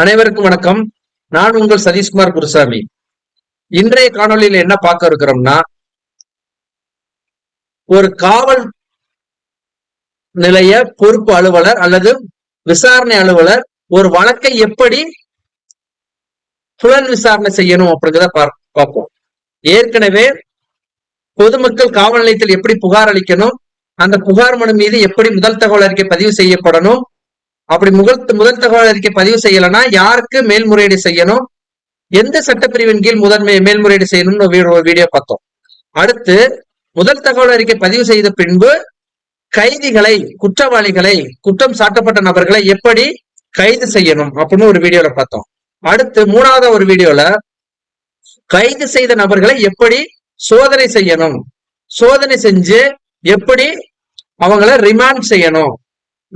அனைவருக்கும் வணக்கம். நான் உங்கள் சதீஷ்குமார் குருசாமி. இன்றைய காணொளியில என்ன பார்க்க இருக்கிறோம்னா ஒரு காவல் நிலைய பொறுப்பு அலுவலர் அல்லது விசாரணை அலுவலர் ஒரு வழக்கை எப்படி புலன் விசாரணை செய்யணும் அப்படிங்கிறத பார்ப்போம். ஏற்கனவே பொதுமக்கள் காவல் நிலையத்தில் எப்படி புகார் அளிக்கணும் அந்த புகார் மனு மீது எப்படி முதல் தகவல் அறிக்கை பதிவு செய்யப்படணும் அப்படி முதல் முதல் தகவல் அறிக்கை பதிவு செய்யலைன்னா யாருக்கு மேல்முறையீடு செய்யணும்? எந்த சட்டப்பிரிவின் கீழ் முதன்மை மேல்முறையீடு செய்யணும்னு ஒரு வீடியோ பார்த்தோம். அடுத்து முதல் தகவல் அறிக்கை பதிவு செய்த பின்பு கைதிகளை குற்றவாளிகளை குற்றம் சாட்டப்பட்ட நபர்களை எப்படி கைது செய்யணும் அப்படின்னு ஒரு வீடியோல பார்த்தோம். அடுத்து மூணாவது ஒரு வீடியோல கைது செய்த நபர்களை எப்படி சோதனை செய்யணும்? சோதனை செஞ்சு எப்படி அவங்கள ரிமாண்ட் செய்யணும்?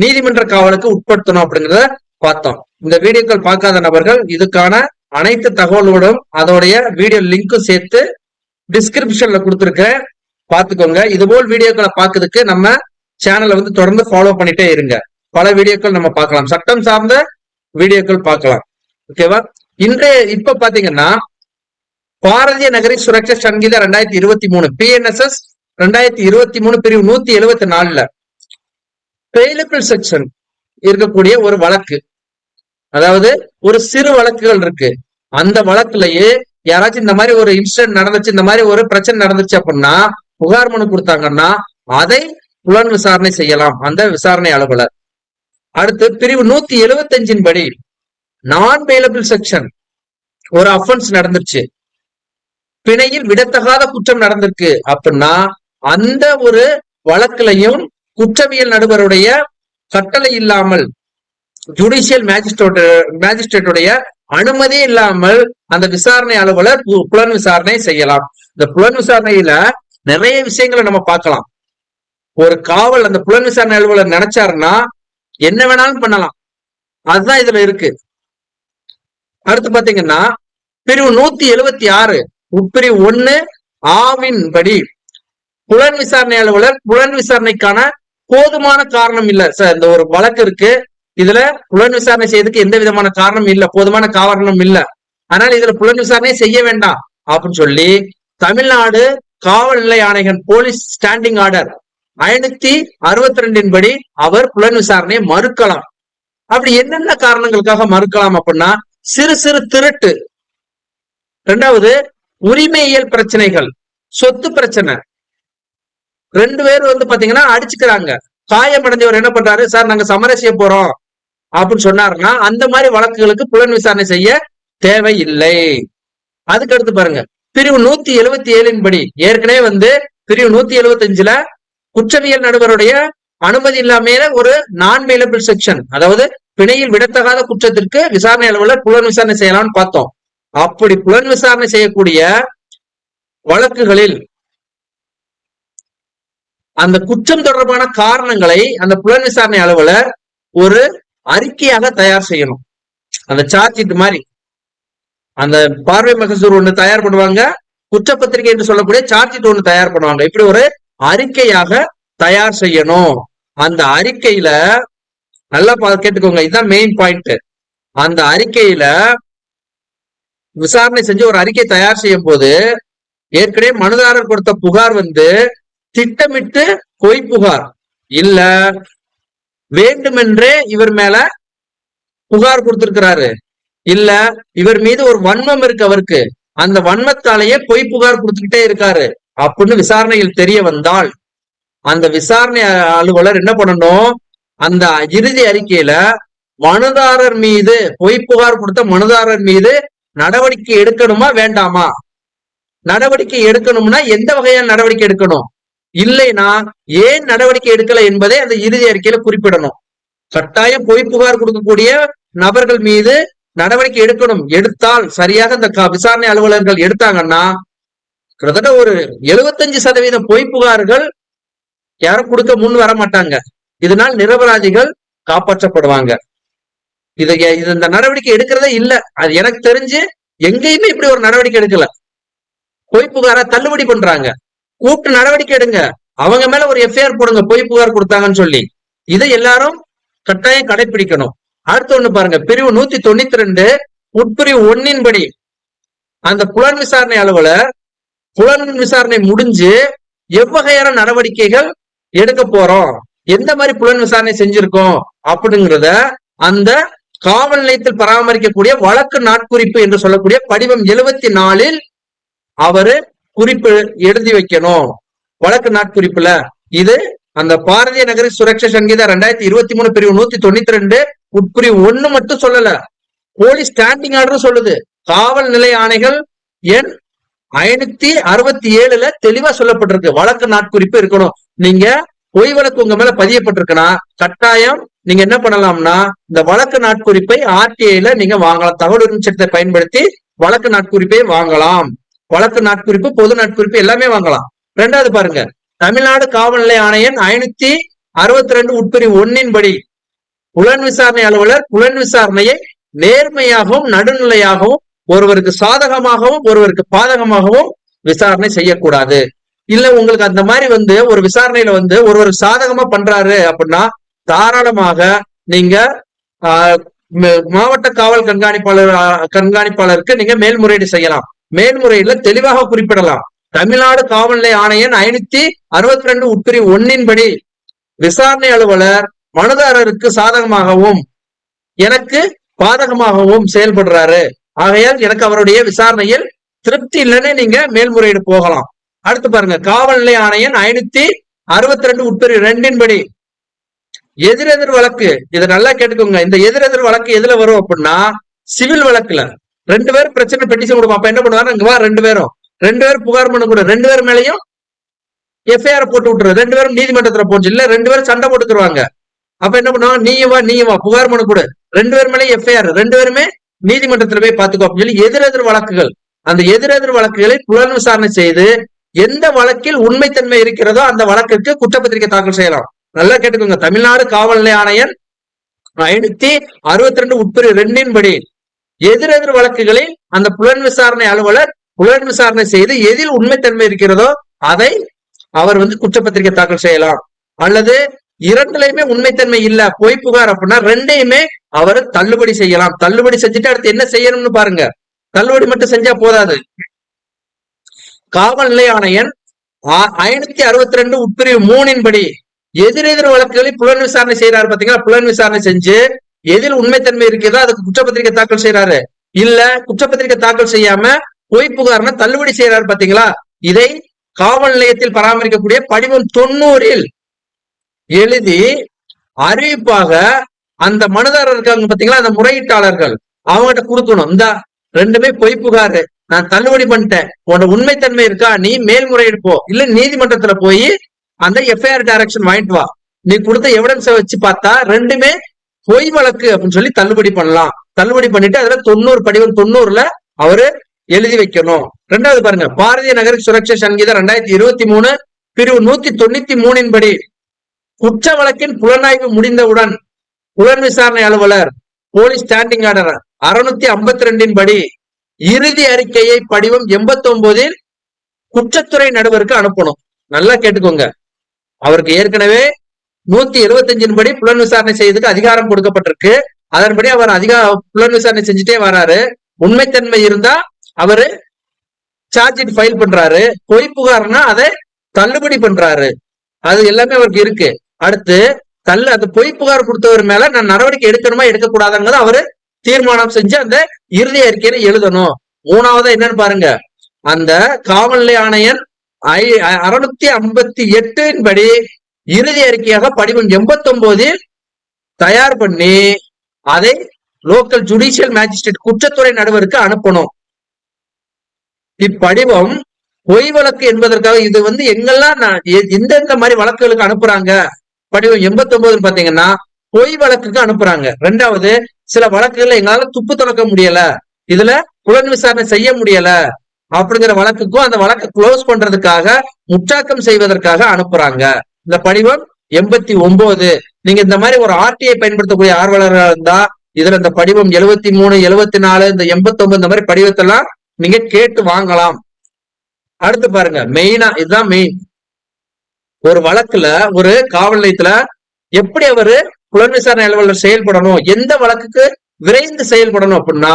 நீதிமன்ற காவலுக்கு உட்படுத்தணும் அப்படிங்கறத பார்த்தோம். இந்த வீடியோக்கள் பார்க்காத நபர்கள் இதுக்கான அனைத்து தகவலோடும் அதோடைய வீடியோ லிங்க்கும் சேர்த்து டிஸ்கிரிப்ஷன்ல கொடுத்துருக்கேன் பார்த்துக்கோங்க. இதுபோல் வீடியோக்களை பார்க்கறதுக்கு நம்ம சேனலை வந்து தொடர்ந்து ஃபாலோ பண்ணிட்டே இருங்க. பல வீடியோக்கள் நம்ம பார்க்கலாம். சட்டம் சார்ந்த வீடியோக்கள் பார்க்கலாம். ஓகேவா இன்றைய இப்ப பாத்தீங்கன்னா பாரதிய நகரி சுரக்ஷா சங்கீதா ரெண்டாயிரத்தி இருபத்தி மூணு பிஎன்எஸ்எஸ் ரெண்டாயிரத்தி இருபத்தி மூணு பிரிவு நூத்தி எழுபத்தி நாலுல பெயிலபிள் செக்ஷன் இருக்கக்கூடிய ஒரு வழக்கு. அதாவது ஒரு சிறு வழக்குகள் இருக்கு. அந்த வழக்குலயே யாராச்சும் இந்த மாதிரி ஒரு இன்சிடென்ட் நடந்துச்சு இந்த மாதிரி ஒரு பிரச்சனை நடந்துச்சு அப்படின்னா புகார் மனு கொடுத்தாங்கன்னா அதை புலன் விசாரணை செய்யலாம். அந்த விசாரணை அலுவலர். அடுத்து பிரிவு நூத்தி எழுபத்தஞ்சின் படி நான் பெயிலபிள் செக்ஷன் ஒரு அஃபென்ஸ் நடந்துருச்சு பிணையில் விடத்தகாத குற்றம் நடந்திருக்கு அப்படின்னா அந்த ஒரு வழக்குலையும் குற்றவியல் நடுவருடைய கட்டளை இல்லாமல் ஜுடிஷியல் மேஜிஸ்ட்ரேட் மேஜிஸ்ட்ரேட்டுடைய அனுமதி இல்லாமல் அந்த விசாரணை அலுவலர் புலன் விசாரணை செய்யலாம். இந்த புலன் விசாரணையில நிறைய விஷயங்களை நம்ம பார்க்கலாம். ஒரு காவல் அந்த புலன் விசாரணை அலுவலர் நினைச்சாருன்னா என்ன வேணாலும் பண்ணலாம். அதுதான் இதுல இருக்கு. அடுத்து பாத்தீங்கன்னா பிரிவு நூத்தி எழுபத்தி ஆறு உட்பிரிவு ஒண்ணு ஆவின் படி புலன் விசாரணை அலுவலர் புலன் விசாரணைக்கான போதுமான காரணம் இல்ல. சார் இந்த ஒரு வழக்கு இருக்கு. இதுல புலன் விசாரணை செய்யறதுக்கு எந்த விதமான காரணம் இல்ல. போதுமான காரணம் இல்ல. அதனால இதுல புலன் விசாரணையே செய்ய வேண்டாம் அப்படின்னு சொல்லி தமிழ்நாடு காவல் நிலை ஆணையன் போலீஸ் ஸ்டாண்டிங் ஆர்டர் ஐநூத்தி அறுபத்தி ரெண்டின் படி அவர் புலன் விசாரணையை மறுக்கலாம். அப்படி என்னென்ன காரணங்களுக்காக மறுக்கலாம் அப்படின்னா சிறு சிறு திருட்டு. ரெண்டாவது உரிமையியல் பிரச்சனைகள் சொத்து பிரச்சனை. ரெண்டு பேரும் வந்து பாத்தீங்கன்னா அடிச்சுக்கிறாங்க. காயமடைஞ்சவர் என்ன பண்றாரு? சார் நாங்க சமரசிய போறோம். அப்படின்னு சொன்னாருன்னா அந்த மாதிரி வழக்குகளுக்கு புலன் விசாரணை செய்ய தேவையில்லை. அதுக்கு அடுத்து பாருங்க. பிரிவு நூத்தி எழுபத்தி ஏழின் படி ஏற்கனவே வந்து பிரிவு நூத்தி எழுபத்தி அஞ்சுல குற்றவியல் நடுவருடைய அனுமதி இல்லாமையில ஒரு நான் மேலபிள் செக்ஷன் அதாவது பிணையில் விடத்தகாத குற்றத்திற்கு விசாரணை அலுவலர் புலன் விசாரணை செய்யலாம்னு பார்த்தோம். அப்படி புலன் விசாரணை செய்யக்கூடிய வழக்குகளில் அந்த குற்றம் தொடர்பான காரணங்களை அந்த புலன் விசாரணை அலுவலர் ஒரு அறிக்கையாக தயார் செய்யணும். அந்த சார்ஜ் ஷீட் மாதிரி. அந்த பார்வை மகசூர் ஒன்று தயார் பண்ணுவாங்க. குற்றப்பத்திரிகை என்று சொல்லக்கூடிய சார்ஜ் ஷீட் தயார் பண்ணுவாங்க. இப்படி ஒரு அறிக்கையாக தயார் செய்யணும். அந்த அறிக்கையில நல்லா பா- கேட்டுக்கோங்க. இதுதான் மெயின் பாயிண்ட் அந்த அறிக்கையில விசாரணை செஞ்சு ஒரு அறிக்கை தயார் செய்யும் போது ஏற்கனவே மனுதாரர் கொடுத்த புகார் வந்து திட்டமிட்டு பொய் புகார் இல்ல வேண்டுமென்றே இவர் மேல புகார் கொடுத்திருக்கிறாரு. இல்ல இவர் மீது ஒரு வன்மம் இருக்கு அவருக்கு. அந்த வன்மத்தாலேயே பொய் புகார் கொடுத்துக்கிட்டே இருக்காரு. அப்படின்னு விசாரணையில் தெரிய வந்தால் அந்த விசாரணை அலுவலர் என்ன பண்ணணும்? அந்த இறுதி அறிக்கையில மனுதாரர் மீது பொய் புகார் கொடுத்த மனுதாரர் மீது நடவடிக்கை எடுக்கணுமா வேண்டாமா? நடவடிக்கை எடுக்கணும்னா எந்த வகையான நடவடிக்கை எடுக்கணும்? இல்லைன்னா ஏன் நடவடிக்கை எடுக்கல என்பதை அந்த இறுதி அறிக்கையில குறிப்பிடணும். கட்டாயம் பொய் புகார் கொடுக்கக்கூடிய நபர்கள் மீது நடவடிக்கை எடுக்கணும். எடுத்தால் சரியாக இந்த க- விசாரணை அலுவலர்கள் எடுத்தாங்கன்னா கிட்டத்தட்ட ஒரு எழுபத்தஞ்சு சதவீதம் பொய் புகார்கள் யாரும் கொடுக்க முன் வர மாட்டாங்க. இதனால் நிரபராதிகள் காப்பாற்றப்படுவாங்க. இது இது இந்த நடவடிக்கை எடுக்கிறதே இல்ல. அது எனக்கு தெரிஞ்சு எங்கேயுமே இப்படி ஒரு நடவடிக்கை எடுக்கல. பொய் புகாரா தள்ளுபடி பண்றாங்க. கூப்பிட்டு நடவடிக்கை எடுங்க. அவங்க மேல ஒரு எஃப்ஐஆர் போடுங்க பொய் புகார் கொடுத்தாங்கன்னு சொல்லி. இதை எல்லாரும் கட்டாயம் கடைபிடிக்கணும் அடுத்து ஒண்ணு பாருங்க பிரிவு நூத்தி தொண்ணூத்தி ரெண்டு உட்பிரிவு ஒன்னின்படி அந்த புலன் விசாரணை அலுவலர் புலன் விசாரணை முடிஞ்சு எவ்வகையான நடவடிக்கைகள் எடுக்க போறோம்? எந்த மாதிரி புலன் விசாரணை செஞ்சிருக்கோம்? அப்படிங்கிறத அந்த காவல் நிலையத்தில் பராமரிக்கக்கூடிய வழக்கு நாட்குறிப்பு என்று சொல்லக்கூடிய படிவம் எழுபத்தி நாலில் அவரு குறிப்பு எழுதி வைக்கணும். வழக்கு நாட்குறிப்புல இது அந்த பாரதிய நகரி சுரக்ஷா சங்கீதா ரெண்டாயிரத்தி இருபத்தி மூணு பிரிவு நூத்தி தொண்ணூத்தி ரெண்டு. உட்பிரிவு ஒண்ணு மட்டும் சொல்லல. போலீஸ் ஸ்டாண்டிங் ஆர்டர் சொல்லுது. காவல் நிலைய ஆணைகள் எண் ஐநூத்தி அறுபத்தி ஏழுல தெளிவா சொல்லப்பட்டிருக்கு. வழக்கு நாட்குறிப்பு இருக்கணும். நீங்க பொய் வழக்கு உங்க மேல பதியப்பட்டிருக்குன்னா கட்டாயம் நீங்க என்ன பண்ணலாம்னா இந்த வழக்கு நாட்குறிப்பை ஆர்டிஐல நீங்க வாங்கலாம். தகவல் உரிமை சட்டத்தை பயன்படுத்தி வழக்கு நாட்குறிப்பை வாங்கலாம். வழக்கு நாட்குறிப்பு பொது நாட்குறிப்பு எல்லாமே வாங்கலாம். ரெண்டாவது பாருங்க தமிழ்நாடு காவல்நிலை ஆணையன் ஐநூத்தி அறுபத்தி ரெண்டு உட்பிரிவு ஒன்னின்படி புலன் விசாரணை அலுவலர் புலன் விசாரணையை நேர்மையாகவும் நடுநிலையாகவும் ஒருவருக்கு சாதகமாகவும் ஒருவருக்கு பாதகமாகவும் விசாரணை செய்யக்கூடாது. இல்ல உங்களுக்கு அந்த மாதிரி வந்து ஒரு விசாரணையில வந்து ஒருவர் சாதகமா பண்றாரு அப்படின்னா தாராளமாக நீங்க ஆஹ், மாவட்ட காவல் கண்காணிப்பாளர் கண்காணிப்பாளருக்கு நீங்க மேல்முறையீடு செய்யலாம். மேல்முறையீடுல தெளிவாக குறிப்பிடலாம். தமிழ்நாடு காவல்நிலை ஆணையம் ஆணையன் ஐநூத்தி அறுபத்தி ரெண்டு உட்பிரி ஒன்னின்படி விசாரணை அலுவலர் மனுதாரருக்கு சாதகமாகவும் எனக்கு பாதகமாகவும் செயல்படுறாரு. ஆகையால் எனக்கு அவருடைய விசாரணையில் திருப்தி இல்லைன்னு நீங்க மேல்முறையீடு போகலாம். அடுத்து பாருங்க காவல்நிலை ஆணையன் ஐநூத்தி அறுபத்தி ரெண்டு உட்பிரி ரெண்டின்படி எதிரெதிர் வழக்கு இதை நல்லா கேட்டுக்கோங்க. இந்த எதிரெதிர் வழக்கு எதுல வரும் அப்படின்னா சிவில் வழக்குல. ரெண்டு பேரும் பிரச்சனை பெட்டிஷன் கொடுக்கும். அப்ப என்ன பண்ணுவாங்க இங்க வா ரெண்டு பேரும். ரெண்டு பேரும் புகார் பண்ண கூட. ரெண்டு பேர் மேலையும் எஃப்ஐஆர் போட்டு விட்டுரு. ரெண்டு பேரும் நீதிமன்றத்துல போச்சு. இல்ல ரெண்டு பேரும் சண்டை போட்டுக்குருவாங்க அப்ப என்ன பண்ணுவாங்க? நீயும் வா நீயும் வா. புகார் பண்ண கூட. ரெண்டு பேர் மேலே எஃப்ஐஆர் ரெண்டு பேருமே நீதிமன்றத்துல போய் பாத்துக்கோ அப்படின்னு சொல்லி எதிரெதிர் வழக்குகள். அந்த எதிரெதிர் வழக்குகளை புலன் விசாரணை செய்து எந்த வழக்கில் உண்மைத்தன்மை இருக்கிறதோ அந்த வழக்கிற்கு குற்றப்பத்திரிகை தாக்கல் செய்யலாம். நல்லா கேட்டுக்கோங்க. தமிழ்நாடு காவல்நிலை ஆணையர் ஐநூத்தி அறுபத்தி ரெண்டு உட்பிரி ரெண்டின் படி எதிரெதிர் வழக்குகளில் அந்த புலன் விசாரணை அலுவலர் புலன் விசாரணை செய்து எதில் உண்மைத்தன்மை இருக்கிறதோ அதை அவர் வந்து குற்றப்பத்திரிகை தாக்கல் செய்யலாம். அல்லது இரண்டுலையுமே உண்மைத்தன்மை இல்ல பொய் புகார் அப்படின்னா ரெண்டையுமே அவர் தள்ளுபடி செய்யலாம். தள்ளுபடி செஞ்சுட்டு அடுத்து என்ன செய்யணும்னு பாருங்க. தள்ளுபடி மட்டும் செஞ்சா போதாது. காவல் நிலைய ஆணையன் ஐநூத்தி அறுபத்தி ரெண்டு உட்பிரிவு மூணின்படி எதிரெதிர் வழக்குகளில் புலன் விசாரணை செய்யறாரு பாத்தீங்களா? புலன் விசாரணை செஞ்சு எதில் உண்மைத்தன்மை இருக்கிறதோ அதுக்கு குற்றப்பத்திரிகை தாக்கல் செய்யறாரு இல்ல குற்றப்பத்திரிகை தாக்கல் செய்யாம பொய் புகார்னா தள்ளுபடி செய்யறாரு பாத்தீங்களா? இதை காவல் நிலையத்தில் பராமரிக்கக்கூடிய படிவம் தொண்ணூறில் எழுதி அறிவிப்பாக அந்த மனுதாரர் இருக்காங்க பாத்தீங்களா? அந்த முறையீட்டாளர்கள் அவங்ககிட்ட கொடுக்கணும். இந்த ரெண்டுமே பொய் புகாரு. நான் தள்ளுபடி பண்ணிட்டேன். உன்னோட உண்மைத்தன்மை இருக்கா? நீ மேல்முறையீடு போ. இல்ல நீதிமன்றத்துல போய் அந்த எஃப்ஐஆர் டைரக்ஷன் வாங்கிட்டு வா. நீ கொடுத்த எவிடன்ஸை வச்சு பார்த்தா ரெண்டுமே பொய் வழக்கு அப்படின்னு சொல்லி தள்ளுபடி பண்ணலாம். தள்ளுபடி பண்ணிட்டு அதுல தொண்ணூறு படிவம் தொண்ணூறுல அவரு எழுதி வைக்கணும். ரெண்டாவது பாருங்க பாரதிய நகர் சுரக்ஷா சங்கீதம் ரெண்டாயிரத்தி இருபத்தி மூணு பிரிவு நூத்தி தொண்ணூத்தி மூணின் படி குற்ற வழக்கின் புலனாய்வு முடிந்தவுடன் புலன் விசாரணை அலுவலர் போலீஸ் ஸ்டாண்டிங் ஆர்டர் அறுநூத்தி ஐம்பத்தி ரெண்டின் படி இறுதி அறிக்கையை படிவம் எண்பத்தி ஒன்பதில் குற்றத்துறை நடுவருக்கு அனுப்பணும். நல்லா கேட்டுக்கோங்க. அவருக்கு ஏற்கனவே நூத்தி இருபத்தஞ்சின் படி புலன் விசாரணை செய்யறதுக்கு அதிகாரம் கொடுக்கப்பட்டிருக்கு. அதன்படி அவர் அதிகா புலன் விசாரணை செஞ்சுட்டே வராரு. உண்மைத்தன்மை இருந்தா அவரு சார்ஜ் ஷீட் ஃபைல் பண்றாரு. பொய் புகார்னா அதை தள்ளுபடி பண்றாரு. அது எல்லாமே அவருக்கு இருக்கு. அடுத்து தள்ளு அந்த பொய் புகார் கொடுத்தவர் மேல நான் நடவடிக்கை எடுக்கணுமா எடுக்கக்கூடாதுங்கிறத அவரு தீர்மானம் செஞ்சு அந்த இறுதி அறிக்கையில எழுதணும். மூணாவதா என்னன்னு பாருங்க. அந்த காவல்நிலை ஆணையன் ஆணையர் ஐ அறுநூத்தி ஐம்பத்தி எட்டின் படி இறுதி அறிக்கையாக படிவம் எண்பத்தி தயார் பண்ணி அதை லோக்கல் ஜுடிஷியல் மேஜிஸ்ட்ரேட் குற்றத்துறை நடுவருக்கு அனுப்பணும். இப்படிவம் பொய் வழக்கு என்பதற்காக இது வந்து எங்கெல்லாம் நான் எ- எந்தெந்த மாதிரி வழக்குகளுக்கு அனுப்புறாங்க? படிவம் எண்பத்தி ஒன்பதுன்னு பாத்தீங்கன்னா பொய் வழக்குக்கு அனுப்புறாங்க. ரெண்டாவது சில வழக்குகள்ல எங்களால துப்பு துறக்க முடியல. இதுல புலன் விசாரணை செய்ய முடியல. அப்படிங்கிற வழக்குக்கும் அந்த வழக்கை க்ளோஸ் பண்றதுக்காக முற்றாக்கம் செய்வதற்காக அனுப்புறாங்க. இந்த படிவம் எண்பத்தி ஒன்பது நீங்க இந்த மாதிரி ஒரு ஆர்டிஐ பயன்படுத்தக்கூடிய ஆர்வலர்களா இருந்தா இதுல இந்த படிவம் எழுபத்தி மூணு எழுபத்தி நாலு இந்த எண்பத்தி ஒன்பது இந்த மாதிரி படிவத்தெல்லாம் நீங்க கேட்டு வாங்கலாம். அடுத்து பாருங்க மெயினா இதுதான் மெயின் ஒரு வழக்குல ஒரு காவல் நிலையத்துல எப்படி அவரு புலன் விசாரணை அலுவலர் செயல்படணும் எந்த வழக்குக்கு விரைந்து செயல்படணும் அப்படின்னா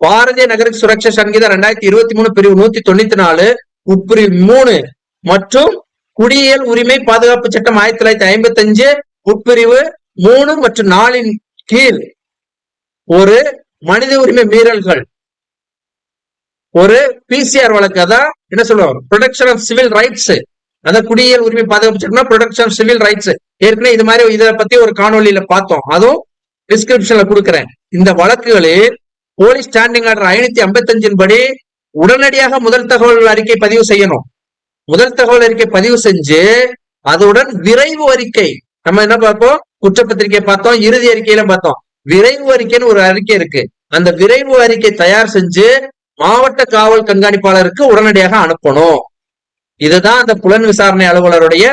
பாரதிய நகர சுரக்ஷா சங்கீதம் ரெண்டாயிரத்தி இருபத்தி மூணு பிரிவு நூத்தி தொண்ணூத்தி நாலு உட்பிரிவு மூணு மற்றும் குடியியல் உரிமை பாதுகாப்பு சட்டம் ஆயிரத்தி தொள்ளாயிரத்தி ஐம்பத்தி அஞ்சு உட்பிரிவு மூணு மற்றும் நாலின் கீழ் ஒரு மனித உரிமை மீறல்கள். ஒரு பிசிஆர் வழக்கு அதான் என்ன சொல்லுவோம் ப்ரொடக்ஷன் ஆஃப் சிவில் ரைட்ஸ் அதான் குடியியல் உரிமை பாதுகாப்பு சட்டம்னா ப்ரொடக்ஷன் ஆஃப் சிவில் ரைட்ஸ் ஏற்கனவே இது மாதிரி இதை பத்தி ஒரு காணொலியில பார்த்தோம். அதுவும் டிஸ்கிரிப்ஷன்ல கொடுக்குறேன். இந்த வழக்குகளில் போலீஸ் ஸ்டாண்டிங் ஆர்டர் ஐநூத்தி ஐம்பத்தி அஞ்சின் படி உடனடியாக முதல் தகவல் அறிக்கை பதிவு செய்யணும். முதல் தகவல் அறிக்கை பதிவு செஞ்சு அதுடன் விரைவு அறிக்கை. நம்ம என்ன பார்ப்போம்? குற்றப்பத்திரிகை பார்த்தோம் இறுதி அறிக்கையில பார்த்தோம். விரைவு அறிக்கைன்னு ஒரு அறிக்கை இருக்கு. அந்த விரைவு அறிக்கை தயார் செஞ்சு மாவட்ட காவல் கண்காணிப்பாளருக்கு உடனடியாக அனுப்பணும். இதுதான் அந்த புலன் விசாரணை அலுவலருடைய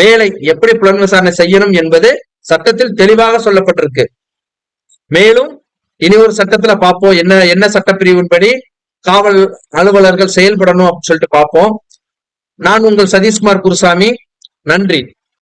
வேலை. எப்படி புலன் விசாரணை செய்யணும் என்பது சட்டத்தில் தெளிவாக சொல்லப்பட்டிருக்கு. மேலும் இனி ஒரு சட்டத்துல பார்ப்போம். என்ன என்ன சட்டப்பிரிவின்படி காவல் அலுவலர்கள் செயல்படணும் அப்படின்னு சொல்லிட்டு பார்ப்போம். நான் உங்கள் சதீஷ்குமார் குருசாமி. நன்றி.